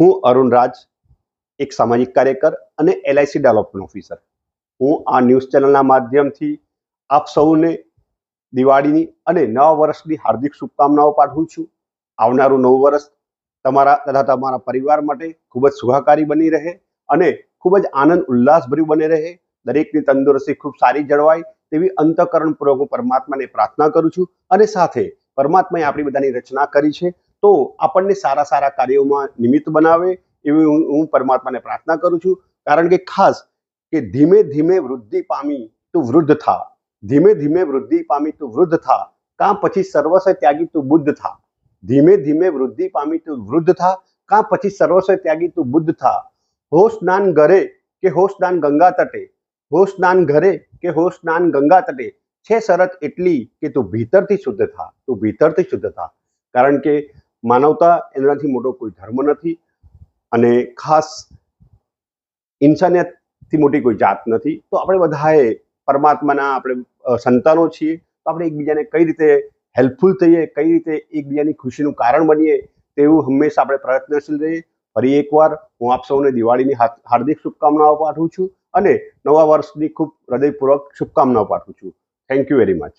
હું અરુણ રાજ, એક સામાજિક કાર્યકર અને એલઆઈસી ડેવલપમેન્ટ ઓફિસર હું આ ન્યૂઝ ચેનલના માધ્યમથી આપ સૌને દિવાળીની અને નવા વર્ષની હાર્દિક શુભકામનાઓ પાઠવું છું. આવનારું નવું વર્ષ તમારા તથા તમારા પરિવાર માટે ખૂબ જ સુખાકારી બની રહે અને ખૂબ જ આનંદ ઉલ્લાસભર્યું બને રહે. દરેકની તંદુરસ્તી ખૂબ સારી જળવાય તેવી અંતઃકરણપૂર્વક હું પરમાત્માને પ્રાર્થના કરું છું અને સાથે પરમાત્માએ આપણી બધાની રચના કરી છે. તો આપણને સારા સારા કાર્યોમાં નિમિત્ત બનાવે એવી હું પરમાત્માને પ્રાર્થના કરું છું. કારણ કે ખાસ કે ધીમે ધીમે વૃદ્ધિ પામી તું વૃદ્ધ થા. ધીમે ધીમે વૃદ્ધિ પામી તું વૃદ્ધ થા. કાં પછી સર્વસ્વ ત્યાગી તું બુદ્ધ થા. ધીમે ધીમે વૃદ્ધિ પામી તું વૃદ્ધ થા. કાં પછી સર્વસ્વ ત્યાગી તું બુદ્ધ થા. હો સ્નાન ઘરે કે હો સ્નાન ગંગા તટે? હો સ્નાન ઘરે કે હો સ્નાન ગંગા તટે? છે શરત એટલી કે તું ભીતરથી શુદ્ધ થા. તું ભીતરથી શુદ્ધ થા. કારણ કે માનવતા એનાથી મોટો કોઈ ધર્મ નથી અને ખાસ ઇન્સાનિયતથી મોટી કોઈ જાત નથી. તો આપણે બધાએ પરમાત્માના આપણે સંતાનો છીએ. તો આપણે એકબીજાને કઈ રીતે હેલ્પફુલ થઈએ, કઈ રીતે એકબીજાની ખુશીનું કારણ બનીએ તેવું હંમેશા આપણે પ્રયત્નશીલ રહીએ. ફરી એકવાર હું આપ સૌને દિવાળીની હાર્દિક શુભકામનાઓ પાઠવું છું અને નવા વર્ષની ખૂબ હૃદયપૂર્વક શુભકામનાઓ પાઠવું છું. Thank you very much